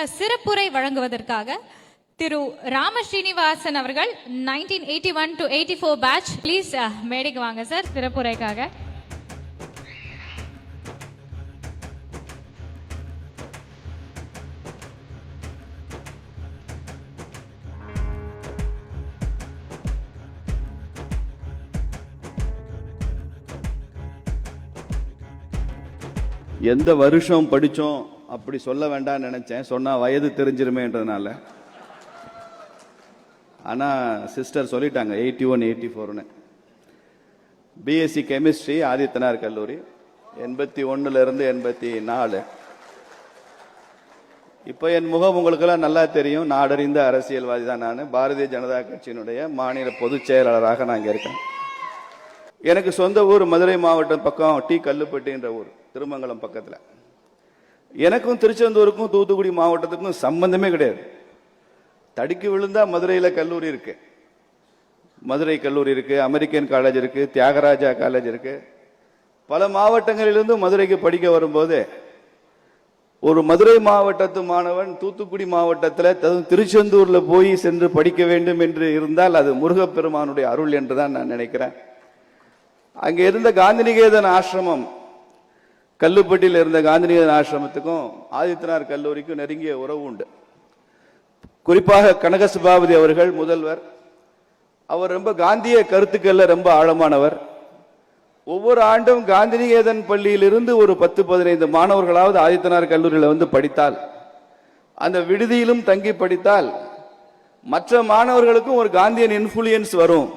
சிறப்புரை வழங்குவதற்காக திரு ராம ஸ்ரீனிவாசன் அவர்கள் nineteen eighty one to eighty four batch please மேடைக்கு வாங்க சார் சிறப்புரைக்காக. எந்த வருஷம் படித்தோம்? அப்படி சொல்ல வேண்டாம்னு நினைச்சேன். சொன்னா வயது தெரிஞ்சிருமேன்றதுனால. ஆனா சிஸ்டர் சொல்லிட்டாங்க எயிட்டி ஒன் எயிட்டி ஃபோர்னு பிஎஸ்சி கெமிஸ்ட்ரி ஆதித்தனார் கல்லூரி எண்பத்தி ஒண்ணுல இருந்து எண்பத்தி நாலு. இப்போ என் முகம் உங்களுக்கெல்லாம் நல்லா தெரியும். நாடறிந்த அரசியல்வாதி தான் நான். பாரதிய ஜனதா கட்சியினுடைய மாநில பொதுச் செயலாளராக நான் இங்கே இருக்கேன். எனக்கு சொந்த ஊர் மதுரை மாவட்டம் பக்கம் டி கல்லுப்பட்டின்ற ஊர் திருமங்கலம் பக்கத்தில். எனக்கும் திருச்செந்தூருக்கும் தூத்துக்குடி மாவட்டத்துக்கும் சம்பந்தமே கிடையாது. தடுக்கி விழுந்தா மதுரையில் கல்லூரி இருக்கு. மதுரை கல்லூரி இருக்கு அமெரிக்கன் காலேஜ் இருக்கு தியாகராஜா காலேஜ் இருக்கு. பல மாவட்டங்களிலிருந்து மதுரைக்கு படிக்க வரும்போது ஒரு மதுரை மாவட்டத்து மாணவன் தூத்துக்குடி மாவட்டத்தில் திருச்செந்தூரில் போய் சென்று படிக்க வேண்டும் என்று இருந்தால் அது முருகப்பெருமானுடைய அருள் என்று தான் நான் நினைக்கிறேன். அங்கே இருந்த காந்திநிகேதன் ஆசிரமம் கல்லுப்பட்டியில் இருந்த காந்திநிகேதன் ஆசிரமத்துக்கும் ஆதித்தனார் கல்லூரிக்கும் நெருங்கிய உறவு உண்டு. குறிப்பாக கனகசபாபதி அவர்கள் முதல்வர். அவர் ரொம்ப காந்திய கருத்துக்கள்ல ரொம்ப ஆழமானவர். ஒவ்வொரு ஆண்டும் காந்திநிகேதன் பள்ளியிலிருந்து ஒரு பத்து பதினைந்து மாணவர்களாவது ஆதித்தனார் கல்லூரியில் வந்து படித்தால் அந்த விடுதியிலும் தங்கி படித்தால் மற்ற மாணவர்களுக்கும் ஒரு காந்தியன் இன்ஃபுளுயன்ஸ் வரும்.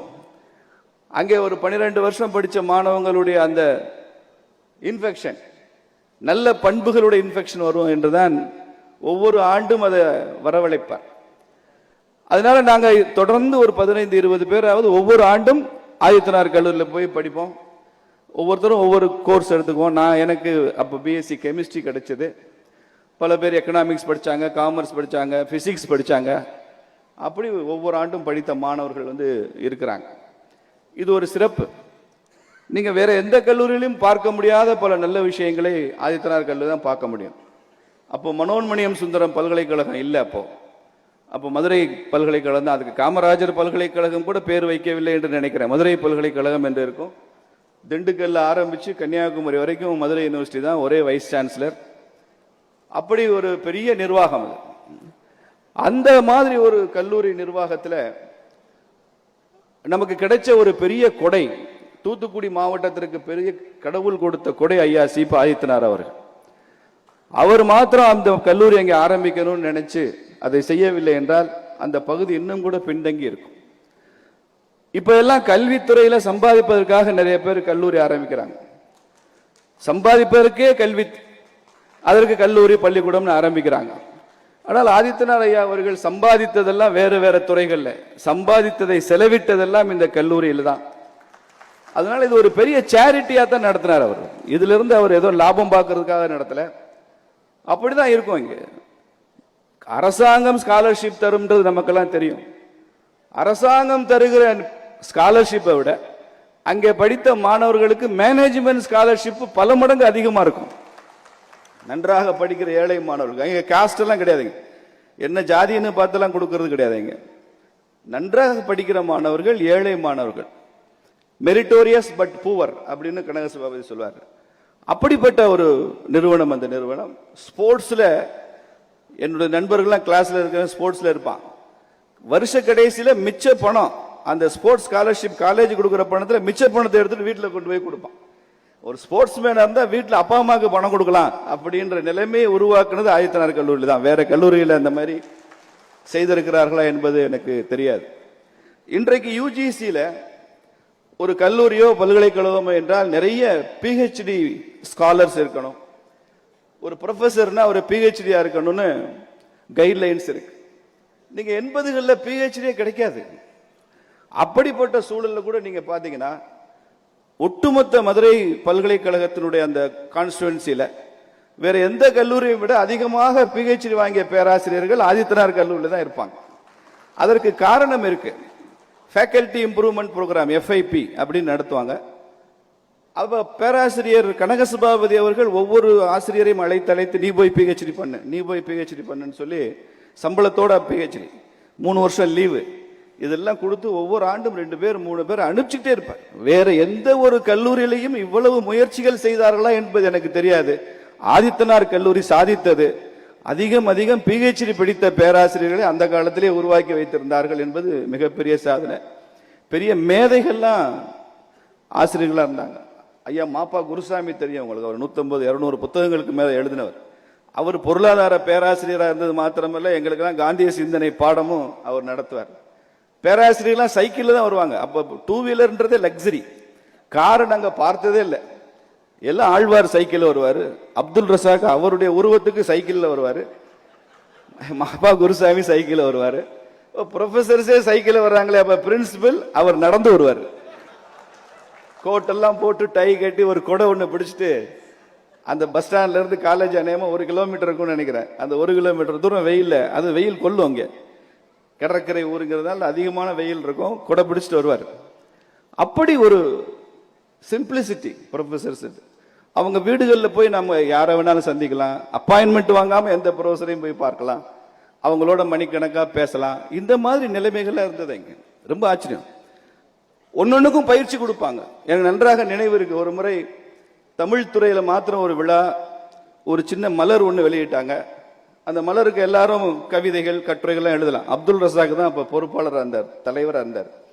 அங்கே ஒரு பன்னிரெண்டு வருஷம் படித்த மாணவங்களுடைய அந்த இன்ஃபெக்ஷன் நல்ல பண்புகளுடைய இன்ஃபெக்ஷன் வரும் என்றுதான் ஒவ்வொரு ஆண்டும் அதை வரவழைப்பார். அதனால நாங்கள் தொடர்ந்து ஒரு பதினைந்து இருபது பேராவது ஒவ்வொரு ஆண்டும் ஆதித்தனார் கல்லூரியில் போய் படிப்போம். ஒவ்வொருத்தரும் ஒவ்வொரு கோர்ஸ் எடுத்துக்குவோம். நான் எனக்கு அப்போ பிஎஸ்சி கெமிஸ்ட்ரி கிடைச்சது. பல பேர் எக்கனாமிக்ஸ் படிச்சாங்க காமர்ஸ் படித்தாங்க ஃபிசிக்ஸ் படித்தாங்க அப்படி ஒவ்வொரு ஆண்டும் படித்த மாணவர்கள் வந்து இருக்கிறாங்க. இது ஒரு சிறப்பு. நீங்கள் வேறு எந்த கல்லூரியிலும் பார்க்க முடியாத பல நல்ல விஷயங்களை ஆதித்தனார் கல்லூரி தான் பார்க்க முடியும். அப்போ மனோன்மணியம் சுந்தரம் பல்கலைக்கழகம் இல்லை அப்போது அப்போ மதுரை பல்கலைக்கழகம் தான். அதுக்கு காமராஜர் பல்கலைக்கழகம் கூட பேர் வைக்கவில்லை என்று நினைக்கிறேன். மதுரை பல்கலைக்கழகம் என்று இருக்கும். திண்டுக்கல்ல ஆரம்பித்து கன்னியாகுமரி வரைக்கும் மதுரை யூனிவர்சிட்டி தான் ஒரே வைஸ் சான்சலர். அப்படி ஒரு பெரிய நிர்வாகம் அது. அந்த மாதிரி ஒரு கல்லூரி நிர்வாகத்தில் நமக்கு கிடைச்ச ஒரு பெரிய கொடை தூத்துக்குடி மாவட்டத்திற்கு பெரிய கடவுள் கொடுத்த கொடை ஐயா சிப ஆதித்தனார் அவர்கள். அவர் மாத்திரம் அந்த கல்லூரி அங்கே ஆரம்பிக்கணும்னு நினைச்சு அதை செய்யவில்லை என்றால் அந்த பகுதி இன்னும் கூட பின்தங்கி இருக்கும். இப்போ எல்லாம் கல்வித்துறையில் சம்பாதிப்பதற்காக நிறைய பேர் கல்லூரி ஆரம்பிக்கிறாங்க. சம்பாதிப்பதற்கே கல்வி அதற்கு கல்லூரி பள்ளிக்கூடம்னு ஆரம்பிக்கிறாங்க. ஆனால் ஆதித்தனார் ஐயா அவர்கள் சம்பாதித்ததெல்லாம் வேறு வேறு துறைகளில். சம்பாதித்ததை செலவிட்டதெல்லாம் இந்த கல்லூரியில் தான். அதனால இது ஒரு பெரிய சேரிட்டியா தான் நடத்தினார் அவர். இதுல இருந்து அவர் ஏதோ லாபம் பார்க்கறதுக்காக நடத்தல. அப்படிதான் இருக்கும் இங்க. அரசாங்கம் ஸ்காலர்ஷிப் தரும்ன்றது நமக்கெல்லாம் தெரியும். அரசாங்கம் தருகிற ஸ்காலர்ஷிப்பை விட அங்கே படித்த மாணவர்களுக்கு மேனேஜ்மெண்ட் ஸ்காலர்ஷிப் பல மடங்கு அதிகமாக இருக்கும். நன்றாக படிக்கிற ஏழை மாணவர்கள். அங்கே காஸ்ட் எல்லாம் கிடையாதுங்க என்ன ஜாதின்னு பார்த்தெல்லாம் கொடுக்கறது கிடையாதுங்க நன்றாக படிக்கிற மாணவர்கள் ஏழை மாணவர்கள். மெரிட்டோரியஸ் பட் பூவர் அப்படின்னு கனகசபாபதி சொல்வார். அப்படிப்பட்ட ஒரு நிறுவனம் அந்த நிறுவனம். ஸ்போர்ட்ஸில் என்னுடைய நண்பர்கள்லாம் கிளாஸில் இருக்கிற ஸ்போர்ட்ஸில் இருப்பான். வருஷ கடைசியில் மிச்ச பணம் அந்த ஸ்போர்ட்ஸ் ஸ்காலர்ஷிப் காலேஜ் கொடுக்குற பணத்தில் மிச்ச பணத்தை எடுத்துட்டு வீட்டில் கொண்டு போய் கொடுப்பான். ஒரு ஸ்போர்ட்ஸ் மேனாக இருந்தால் வீட்டில் அப்பா அம்மாவுக்கு பணம் கொடுக்கலாம் அப்படின்ற நிலைமையை உருவாக்குனது ஆயத்தனார் கல்லூரியில் தான். வேற கல்லூரியில் அந்த மாதிரி செய்திருக்கிறார்களா என்பது எனக்கு தெரியாது. இன்றைக்கு யூஜிசியில் ஒரு கல்லூரியோ பல்கலைக்கழகமோ என்றால் நிறைய பிஹெச்டி ஸ்காலர்ஸ் இருக்கணும். ஒரு ப்ரொஃபஸர்னா ஒரு பிஹெச்டியா இருக்கணும்னு கைட்லைன்ஸ் இருக்கு. நீங்க எண்பதுகளில் பிஹெச்டியே கிடைக்காது. அப்படிப்பட்ட சூழலில் கூட நீங்க பார்த்தீங்கன்னா ஒட்டுமொத்த மதுரை பல்கலைக்கழகத்தினுடைய அந்த கான்ஸ்டுவன்சியில வேற எந்த கல்லூரியை விட அதிகமாக பிஹெச்டி வாங்கிய பேராசிரியர்கள் ஆதித்தனார் கல்லூரியில் தான் இருப்பாங்க. அதற்கு காரணம் இருக்குது ஃபேக்கல்ட்டி இம்ப்ரூவ்மெண்ட் ப்ரோக்ராம் எஃப்ஐபி அப்படின்னு நடத்துவாங்க. அப்போ பேராசிரியர் கனகசபாபதி அவர்கள் ஒவ்வொரு ஆசிரியரையும் அழைத்து அழைத்து நீ போய் பிஹெச்டி பண்ணு நீ போய் பிஹெச்டி பண்ணுன்னு சொல்லி சம்பளத்தோட பிஹெச்டி மூணு வருஷம் லீவு இதெல்லாம் கொடுத்து ஒவ்வொரு ஆண்டும் ரெண்டு பேர் மூணு பேர் அனுப்பிச்சுட்டே இருப்பார். வேற எந்த ஒரு கல்லூரியிலையும் இவ்வளவு முயற்சிகள் செய்தார்களா என்பது எனக்கு தெரியாது. ஆதித்தனார் கல்லூரி சாதித்தது. அதிகம் அதிகம் பிஹெச்டி பிடித்த பேராசிரியர்களை அந்த காலத்திலே உருவாக்கி வைத்திருந்தார்கள் என்பது மிகப்பெரிய சாதனை. பெரிய மேதைகள்லாம் ஆசிரியர்களாக இருந்தாங்க. ஐயா மாப்பா குருசாமி தெரியும் உங்களுக்கு. அவர் நூற்றம்பது இரநூறு புத்தகங்களுக்கு மேலே எழுதினவர். அவர் பொருளாதார பேராசிரியராக இருந்தது மாத்திரமல்ல எங்களுக்கெல்லாம் காந்திய சிந்தனை பாடமும் அவர் நடத்துவார். பேராசிரியர்லாம் சைக்கிளில் தான் வருவாங்க. அப்போ டூ வீலர்ன்றதே லக்ஸரி காரை நாங்கள் பார்த்ததே இல்லை. எல்லாம் ஆழ்வார் சைக்கிளில் வருவார். அப்துல் ரசாக் அவருடைய உருவத்துக்கு சைக்கிளில் வருவார். மாப்பா குருசாமி சைக்கிளில் வருவார். ப்ரொஃபசர்ஸே சைக்கிளில் வர்றாங்களே அப்போ பிரின்சிபல் அவர் நடந்து வருவார். கோட்டெல்லாம் போட்டு டை கட்டி ஒரு கொடை ஒன்று பிடிச்சிட்டு அந்த பஸ் ஸ்டாண்ட்லேருந்து காலேஜ் அநேகமா ஒரு கிலோமீட்டர் இருக்கும்னு நினைக்கிறேன். அந்த ஒரு கிலோமீட்டர் தூரம் வெயில்ல அது வெயில் கொல்லும் அங்கே. கடற்கரை ஊருங்கிறதால அதிகமான வெயில் இருக்கும். கொடை பிடிச்சிட்டு வருவார். அப்படி ஒரு சிம்பிளிசிட்டி ப்ரொஃபஸர்ஸ் அவங்க வீடுகளில் போய் நம்ம யாரை வேணாலும் சந்திக்கலாம். அப்பாயின்மெண்ட் வாங்காமல் எந்த ப்ரொஃபஸரையும் போய் பார்க்கலாம். அவங்களோட மணிக்கணக்காக பேசலாம். இந்த மாதிரி நிலைமைகள்லாம் இருந்தது இங்கே. ரொம்ப ஆச்சரியம். ஒன்னொன்றுக்கும் பயிற்சி கொடுப்பாங்க. எனக்கு நன்றாக நினைவு இருக்கு. ஒரு முறை தமிழ் துறையில் மாத்திரம் ஒரு விழா ஒரு சின்ன மலர் ஒன்று வெளியிட்டாங்க. அந்த மலருக்கு எல்லாரும் கவிதைகள் கட்டுரைகள்லாம் எழுதலாம். அப்துல் ரசாக் தான் அப்போ பொறுப்பாளராக இருந்தார் தலைவராக இருந்தார்.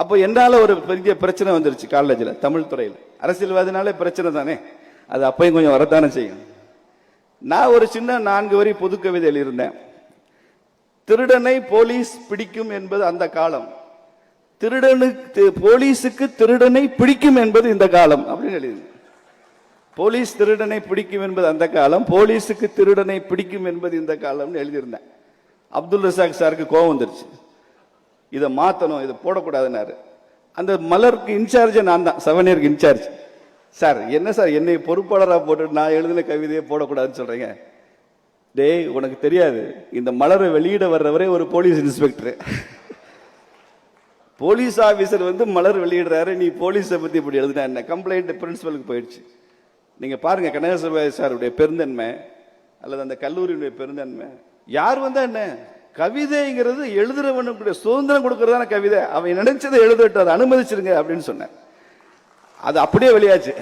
அப்போ என்னால் ஒரு பெரிய பிரச்சனை வந்துருச்சு காலேஜில் தமிழ் துறையில். அரசியல்வாதினாலே பிரச்சனை தானே? அது அப்பையும் கொஞ்சம் வரத்தானே செய்யும். நான் ஒரு சின்ன நான்கு வரி பொது கவிதை எழுதியிருந்தேன் திருடனை போலீஸ் பிடிக்கும் என்பது அந்த காலம். திருடனுக்கு போலீஸுக்கு திருடனை பிடிக்கும் என்பது இந்த காலம் அப்படின்னு எழுதியிருந்தேன். போலீஸ் திருடனை பிடிக்கும் என்பது அந்த காலம் போலீஸுக்கு திருடனை பிடிக்கும் என்பது இந்த காலம்னு எழுதியிருந்தேன். அப்துல் ரசாக் சாருக்கு கோபம் வந்துருச்சு. இதை மாற்றணும் இதை போடக்கூடாதுன்னாரு. அந்த மலருக்கு இன்சார்ஜ் நான் தான் செவன் இயருக்கு இன்சார்ஜ். சார் என்ன சார் என்னை பொறுப்பாளராக போட்டு நான் எழுதின கவிதையை போடக்கூடாதுன்னு சொல்கிறீங்க டேய் உனக்கு தெரியாது இந்த மலரை வெளியிட வர்றவரே ஒரு போலீஸ் இன்ஸ்பெக்டரு. போலீஸ் ஆஃபீஸர் வந்து மலர் வெளியிடுறாரு நீ போலீஸை பற்றி இப்படி எழுதினா என்ன? கம்ப்ளைண்ட் பிரின்சிபலுக்கு போயிடுச்சு. நீங்கள் பாருங்கள் கனகசபாய் சாருடைய பெருந்தன்மை அல்லது அந்த கல்லூரியினுடைய பெருந்தன்மை. யார் வந்தால் என்ன? கவிதைங்கிறது எழுதுறவனுக்குடைய சுதந்திரம் கொடுக்கறதான கவிதை. அவன் நினைச்சதை எழுதட்டும் அதை அனுமதிச்சிருங்க அப்படின்னு சொன்னேன். அது அப்படியே வெளியாச்சு.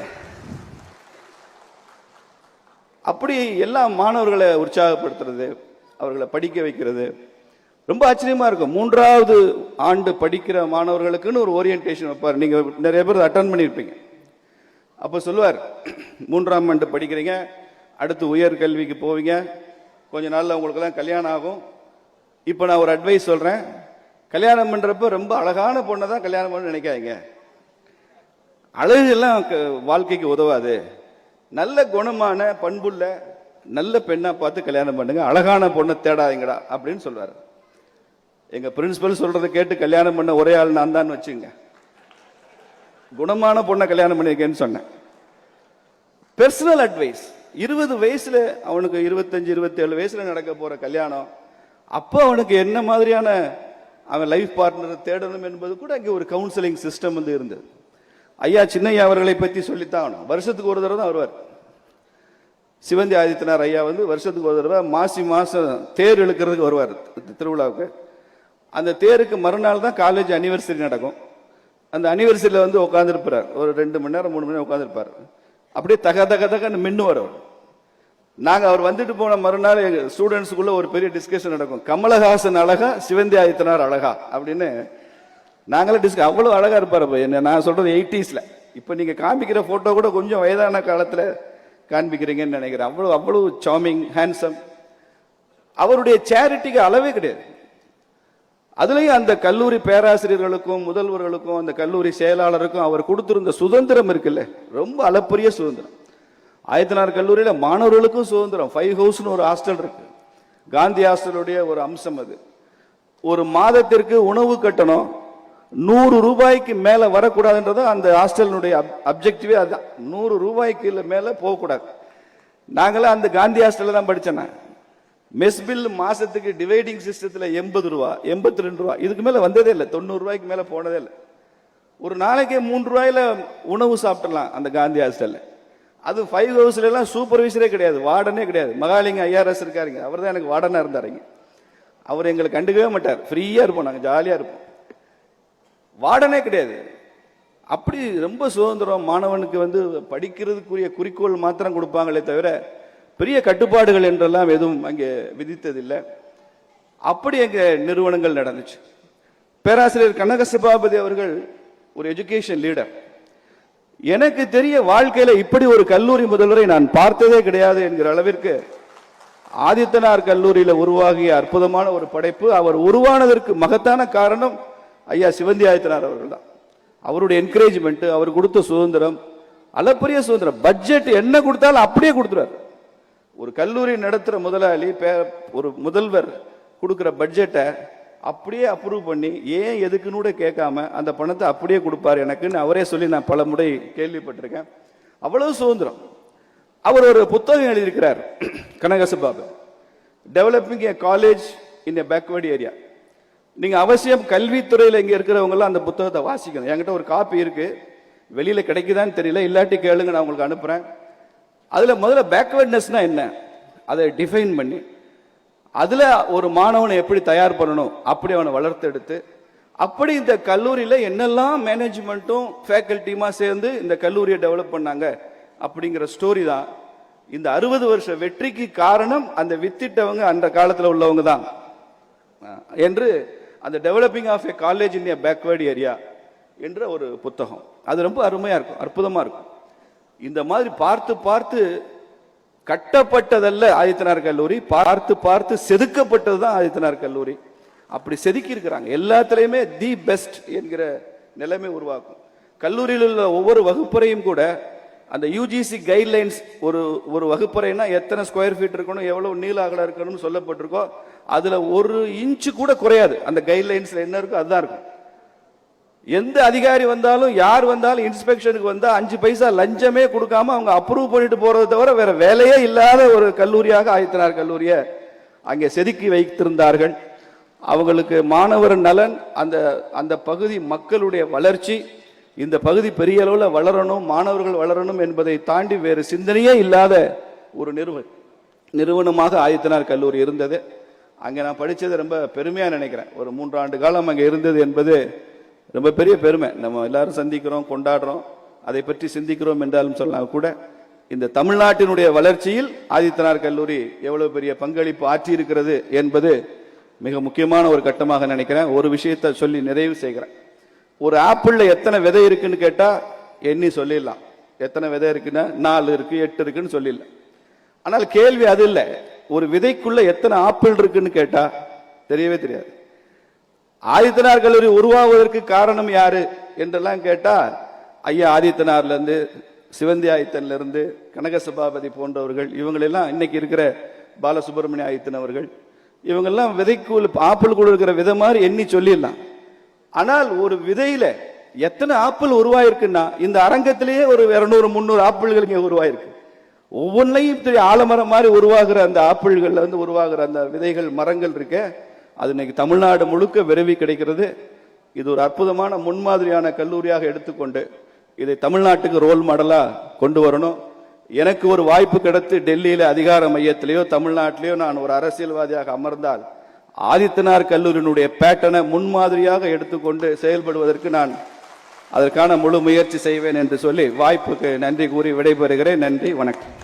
அப்படி எல்லா மாணவர்களை உற்சாகப்படுத்துறது அவர்களை படிக்க வைக்கிறது. ரொம்ப ஆச்சரியமாக இருக்கும். மூன்றாவது ஆண்டு படிக்கிற மாணவர்களுக்குன்னு ஒரு ஓரியன்டேஷன் வைப்பார். நீங்கள் நிறைய பேர் அட்டன் பண்ணியிருப்பீங்க. அப்போ சொல்லுவார் மூன்றாம் ஆண்டு படிக்கிறீங்க அடுத்து உயர் கல்விக்கு போவீங்க. கொஞ்ச நாளில் உங்களுக்கெல்லாம் கல்யாணம் ஆகும். இப்போ நான் ஒரு அட்வைஸ் சொல்கிறேன் கல்யாணம் பண்ணுறப்ப ரொம்ப அழகான பொண்ணை தான் கல்யாணம் பண்ண நினைக்காதீங்க. அழகு எல்லாம் க- வாழ்க்கைக்கு உதவாது. நல்ல குணமான பண்புள்ள நல்ல பெண்ணாக பார்த்து கல்யாணம் பண்ணுங்க. அழகான பொண்ணை தேடாதீங்கடா அப்படின்னு சொல்றாரு எங்கள் பிரின்சிபல் சொல்கிறத கேட்டு கல்யாணம் பண்ண ஒரே ஆள் நான் தான் வச்சுங்க. குணமான பொண்ணை கல்யாணம் பண்ணிருக்கேன்னு சொன்னேன். பெர்சனல் அட்வைஸ் இருபது வயசில் அவனுக்கு இருபத்தஞ்சு இருபத்தேழு வயசில் நடக்க போகிற கல்யாணம். அப்போ அவனுக்கு என்ன மாதிரியான அவன் லைஃப் பார்ட்னரை தேடணும் என்பது கூட அங்கே ஒரு கவுன்சிலிங் சிஸ்டம் வந்து இருந்தது. ஐயா சின்னையா அவர்களை பற்றி சொல்லித்தான் ஆகணும். வருஷத்துக்கு ஒரு தடவை தான் வருவார். சிவந்தி ஆதித்தனார் ஐயா வந்து வருஷத்துக்கு ஒரு தடவை மாசி மாதம் தேர் இழுக்கிறதுக்கு வருவார் திருவிழாவுக்கு. அந்த தேருக்கு மறுநாள் தான் காலேஜ் அனிவர்சரி நடக்கும். அந்த அனிவர்சரியில் வந்து உட்காந்துருப்பார் ஒரு ரெண்டு மணி நேரம் மூணு மணி நேரம் உட்காந்துருப்பார் அப்படியே தக தக தகன்னு மின்னு வரும் நாங்கள் அவர் வந்துட்டு போன மறுநாள் ஸ்டூடெண்ட்ஸுக்குள்ள ஒரு பெரிய டிஸ்கஷன் நடக்கும். கமலஹாசன் அழகா சிவந்தி ஆதித்தனார் அழகா அப்படின்னு நாங்களே டிஸ்க அவ்வளோ அழகா இருப்பார் இப்போ என்ன நான் சொல்றது எயிட்டிஸில் இப்போ நீங்கள் காமிக்கிற ஃபோட்டோ கூட கொஞ்சம் வயதான காலத்தில் காண்பிக்கிறீங்கன்னு நினைக்கிறேன். அவ்வளோ அவ்வளோ சாமிங் ஹேண்ட்ஸம் அவருடைய சேரிட்டிக்கு அளவே கிடையாது. அதுலேயும் அந்த கல்லூரி பேராசிரியர்களுக்கும் முதல்வர்களுக்கும் அந்த கல்லூரி செயலாளருக்கும் அவர் கொடுத்துருந்த சுதந்திரம் இருக்குல்ல. ரொம்ப அளப்பரிய சுதந்திரம். ஆயத்தனார் கல்லூரியில் மாணவர்களுக்கும் சுதந்திரம். ஃபைவ் ஹவுஸ்னு ஒரு ஹாஸ்டல் இருக்கு. காந்தி ஹாஸ்டலுடைய ஒரு அம்சம் அது. ஒரு மாதத்திற்கு உணவு கட்டணம் நூறு ரூபாய்க்கு மேலே வரக்கூடாதுன்றது அந்த ஹாஸ்டலினுடைய அப்ஜெக்டிவே அதுதான். நூறு ரூபாய்க்கு இல்லை மேலே போகக்கூடாது. நாங்களாம் அந்த காந்தி ஹாஸ்டலில் தான் படித்தேன்னா mess bill mess bill dividing சிஸ்டத்தில் எண்பது ரூபா எண்பத்தி ரெண்டு ரூபா. இதுக்கு மேலே வந்ததே இல்லை. தொண்ணூறு ரூபாய்க்கு போனதே இல்லை. ஒரு நாளைக்கே மூன்று ரூபாயில் உணவு சாப்பிடலாம் அந்த காந்தி ஹாஸ்டலில் அது ஃபைவ் ஹவுஸ்ல எல்லாம் சூப்பர்வைசரே கிடையாது வார்டனே கிடையாது. மகாலிங்க ஐஆர்எஸ் இருக்காருங்க. அவர் தான் எனக்கு வார்டனா இருந்தாருங்க. அவர் எங்களை கண்டுக்கவே மாட்டார். ஃப்ரீயா இருப்போம் நாங்கள் ஜாலியா இருப்போம். வார்டனே கிடையாது. அப்படி ரொம்ப சுதந்திரம் மாணவனுக்கு வந்து படிக்கிறதுக்குரிய குறிக்கோள் மாத்திரம் கொடுப்பாங்களே தவிர பெரிய கட்டுப்பாடுகள் என்றெல்லாம் எதுவும் அங்கே விதித்ததில்லை. அப்படி அங்கே நிறுவனங்கள் நடந்துச்சு. பேராசிரியர் கனக சபாபதி அவர்கள் ஒரு எஜுகேஷன் லீடர் எனக்கு தெரிய வாழ்க்கையில் இப்படி ஒரு கல்லூரி முதல்வரை நான் பார்த்ததே கிடையாது என்கிற அளவிற்கு ஆதித்தனார் கல்லூரியில் உருவாகிய அற்புதமான ஒரு படைப்பு. அவர் உருவானதற்கு மகத்தான காரணம் ஐயா சிவந்தி ஆதித்தனார் அவர்கள் தான். அவருடைய என்கரேஜ்மெண்ட்டு அவர் கொடுத்த சுதந்திரம் அளப்பரிய சுதந்திரம். பட்ஜெட் என்ன கொடுத்தாலும் அப்படியே கொடுத்துறாரு ஒரு கல்லூரி நடத்துகிற முதலாளி பே- ஒரு முதல்வர் கொடுக்குற பட்ஜெட்டை அப்படியே அப்ரூவ் பண்ணி ஏன் எதுக்குன்னு கூட கேட்காம அந்த பணத்தை அப்படியே கொடுப்பாரு எனக்குன்னு அவரே சொல்லி நான் பல முறை கேள்விப்பட்டிருக்கேன். அவ்வளவு சுதந்திரம். அவர் ஒரு புத்தகம் எழுதியிருக்கிறார் Kanagasababu developing a college in a backward area நீங்கள் அவசியம் கல்வித்துறையில் இங்கே இருக்கிறவங்கள்லாம் அந்த புத்தகத்தை வாசிக்கணும். என்கிட்ட ஒரு காப்பி இருக்குது வெளியில் கிடைக்குதான்னு தெரியல. இல்லாட்டி கேளுங்க நான் உங்களுக்கு அனுப்புகிறேன் அதில் முதல்ல பேக்வர்ட்னஸ்னா என்ன? அதை டிஃபைன் பண்ணி அதில் ஒரு மாணவனை எப்படி தயார் பண்ணணும்? அப்படி அவனை வளர்த்தெடுத்து அப்படி இந்த கல்லூரியில் என்னெல்லாம் மேனேஜ்மெண்ட்டும் ஃபேக்கல்ட்டியுமா சேர்ந்து இந்த கல்லூரியை டெவலப் பண்ணாங்க? அப்படிங்கிற ஸ்டோரி தான். இந்த அறுபது வருஷ வெற்றிக்கு காரணம் அந்த வித்திட்டவங்க அந்த காலத்தில் உள்ளவங்க தான். என்று அந்த developing of a college in a backward area என்ற ஒரு புத்தகம். அது ரொம்ப அருமையாக இருக்கும் அற்புதமாக இருக்கும். இந்த மாதிரி பார்த்து பார்த்து கட்டப்பட்டதல்ல ஆதித்தனார் கல்லூரி. பார்த்து பார்த்து செதுக்கப்பட்டது தான் ஆதித்தனார் கல்லூரி. அப்படி செதுக்கி இருக்கிறாங்க எல்லாத்துலேயுமே தி பெஸ்ட் என்கிற நிலைமை உருவாக்கும். கல்லூரியில் உள்ள ஒவ்வொரு வகுப்பறையும் கூட அந்த யூஜிசி கைட்லைன்ஸ் ஒரு ஒரு வகுப்பறைனா எத்தனை ஸ்கொயர் ஃபீட் இருக்கணும் எவ்வளோ நீள அகலம் இருக்கணும்னு சொல்லப்பட்டிருக்கோ அதில் ஒரு இன்ச்சு கூட குறையாது. அந்த கைட்லைன்ஸில் என்ன இருக்கோ அதுதான் இருக்கும். எந்த அதிகாரி வந்தாலும் யார் வந்தாலும் இன்ஸ்பெக்ஷனுக்கு வந்தால் அஞ்சு பைசா லஞ்சமே கொடுக்காம அவங்க அப்ரூவ் பண்ணிட்டு போகிறத தவிர வேற வேலையே இல்லாத ஒரு கல்லூரியாக ஆயத்தினார் கல்லூரியை. அங்கே செதுக்கி வைத்திருந்தார்கள். அவங்களுக்கு மாணவர் நலன் அந்த அந்த பகுதி மக்களுடைய வளர்ச்சி இந்த பகுதி பெரிய அளவில் வளரணும் மாணவர்கள் வளரணும் என்பதை தாண்டி வேறு சிந்தனையே இல்லாத ஒரு நிறுவ நிறுவனமாக ஆயத்தினார் கல்லூரி இருந்தது. அங்கே நான் படித்தது ரொம்ப பெருமையாக நினைக்கிறேன். ஒரு மூன்றாண்டு காலம் அங்கே இருந்தது என்பது ரொம்ப பெரிய பெருமை. நம்ம எல்லாரும் சந்திக்கிறோம் கொண்டாடுறோம். அதை பற்றி சிந்திக்கிறோம் என்றாலும் சொல்லலாம் கூட இந்த தமிழ்நாட்டினுடைய வளர்ச்சியில் ஆதித்தனார் கல்லூரி எவ்வளவு பெரிய பங்களிப்பு ஆற்றியிருக்கிறது என்பது மிக முக்கியமான ஒரு கட்டமாக நினைக்கிறேன். ஒரு விஷயத்தை சொல்லி நிறைவு செய்கிறேன். ஒரு ஆப்பிளில் எத்தனை விதை இருக்குன்னு கேட்டால் எண்ணி சொல்லிடலாம். எத்தனை விதை இருக்குன்னா நாலு இருக்கு எட்டு இருக்குன்னு சொல்லிடலாம். ஆனால் கேள்வி அது இல்லை. ஒரு விதைக்குள்ள எத்தனை ஆப்பிள் இருக்குன்னு கேட்டால் தெரியவே தெரியாது. ஆதித்தனார் கல்லூரி உருவாவதற்கு காரணம் யாரு என்றெல்லாம் கேட்டா ஐயா ஆதித்தனார்லேருந்து சிவந்தி ஆதித்தன்லேருந்து கனக சபாபதி போன்றவர்கள் இவங்களெல்லாம் இன்னைக்கு இருக்கிற பாலசுப்ரமணிய ஆதித்தன் அவர்கள் இவங்கெல்லாம் விதைக்குள் ஆப்பிள் கூட இருக்கிற விதை மாதிரி எண்ணி சொல்லிடலாம். ஆனால் ஒரு விதையில எத்தனை ஆப்பிள் உருவாயிருக்குன்னா இந்த அரங்கத்திலேயே ஒரு இரநூறு முந்நூறு ஆப்பிள்கள் இங்கே உருவாயிருக்கு. ஒவ்வொன்றையும் ஆலமரம் மாதிரி உருவாகிற அந்த ஆப்பிள்கள்ல வந்து உருவாகிற அந்த விதைகள் மரங்கள் இருக்க அது இன்னைக்கு தமிழ்நாடு முழுக்க விரைவி கிடைக்கிறது. இது ஒரு அற்புதமான முன்மாதிரியான கல்லூரியாக எடுத்துக்கொண்டு இதை தமிழ்நாட்டுக்கு ரோல் மாடலாக கொண்டு வரணும். எனக்கு ஒரு வாய்ப்பு கிடைத்து டெல்லியில் அதிகார மையத்திலேயோ தமிழ்நாட்டிலேயோ நான் ஒரு அரசியல்வாதியாக அமர்ந்தால் ஆதித்தனார் கல்லூரியினுடைய பேட்டனை முன்மாதிரியாக எடுத்துக்கொண்டு செயல்படுவதற்கு நான் அதற்கான முழு முயற்சி செய்வேன் என்று சொல்லி வாய்ப்புக்கு நன்றி கூறி விடைபெறுகிறேன். நன்றி வணக்கம்.